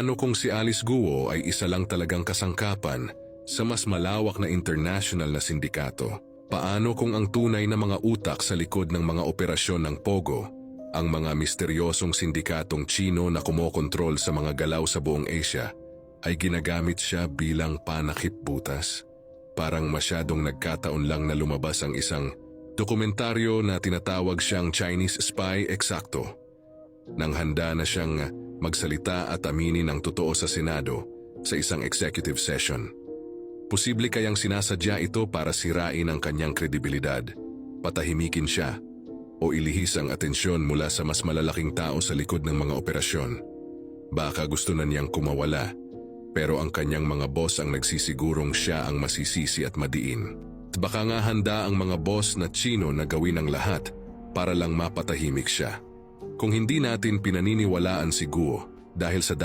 Paano kung si Alice Guo ay isa lang talagang kasangkapan sa mas malawak na international na sindikato? Paano kung ang tunay na mga utak sa likod ng mga operasyon ng Pogo, ang mga misteryosong sindikatong Chino na kumokontrol sa mga galaw sa buong Asia, ay ginagamit siya bilang panakip butas? Parang masyadong nagkataon lang na lumabas ang isang dokumentaryo na tinatawag siyang Chinese Spy Eksakto. Nang handa na siyang magsalita at aminin ang totoo sa Senado sa isang executive session. Posible kayang sinasadya ito para sirain ang kanyang kredibilidad, patahimikin siya, o ilihis ang atensyon mula sa mas malalaking tao sa likod ng mga operasyon. Baka gusto na niyang kumawala, pero ang kanyang mga boss ang nagsisigurong siya ang masisisi at madiin. At baka nga handa ang mga boss na Chino na gawin ang lahat para lang mapatahimik siya. Kung hindi natin pinaniniwalaan si Guo dahil sa